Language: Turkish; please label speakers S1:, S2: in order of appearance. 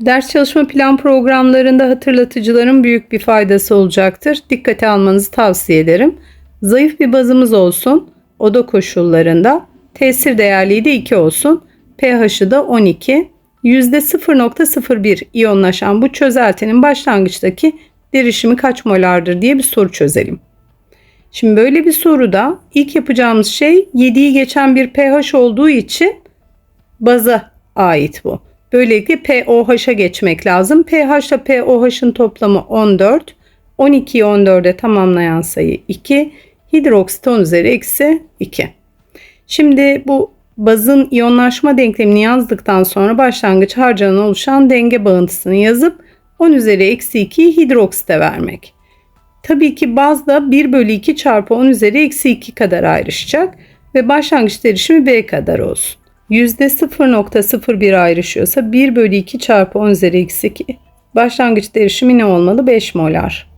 S1: Ders çalışma plan programlarında hatırlatıcıların büyük bir faydası olacaktır. Dikkate almanızı tavsiye ederim. Zayıf bir bazımız olsun. Oda koşullarında tesir değerliği de 2 olsun. pH'ı da 12. %0.01 iyonlaşan bu çözeltinin başlangıçtaki derişimi kaç molardır diye bir soru çözelim. Şimdi böyle bir soruda ilk yapacağımız şey 7'yi geçen bir pH olduğu için baza ait bu. Böylelikle pOH'a geçmek lazım. pH ile pOH'ın toplamı 14. 12'yi 14'e tamamlayan sayı 2. Hidroksit 10 üzeri eksi 2. Şimdi bu bazın iyonlaşma denklemini yazdıktan sonra başlangıç harcanan oluşan denge bağıntısını yazıp 10 üzeri eksi 2'yi hidroksite vermek. Tabii ki bazda 1 bölü 2 çarpı 10 üzeri eksi 2 kadar ayrışacak ve başlangıç derişimi B kadar olsun. %0.01 ayrışıyorsa 1 bölü 2 çarpı 10 üzeri eksi 2 başlangıç derişimi ne olmalı? 5 molar.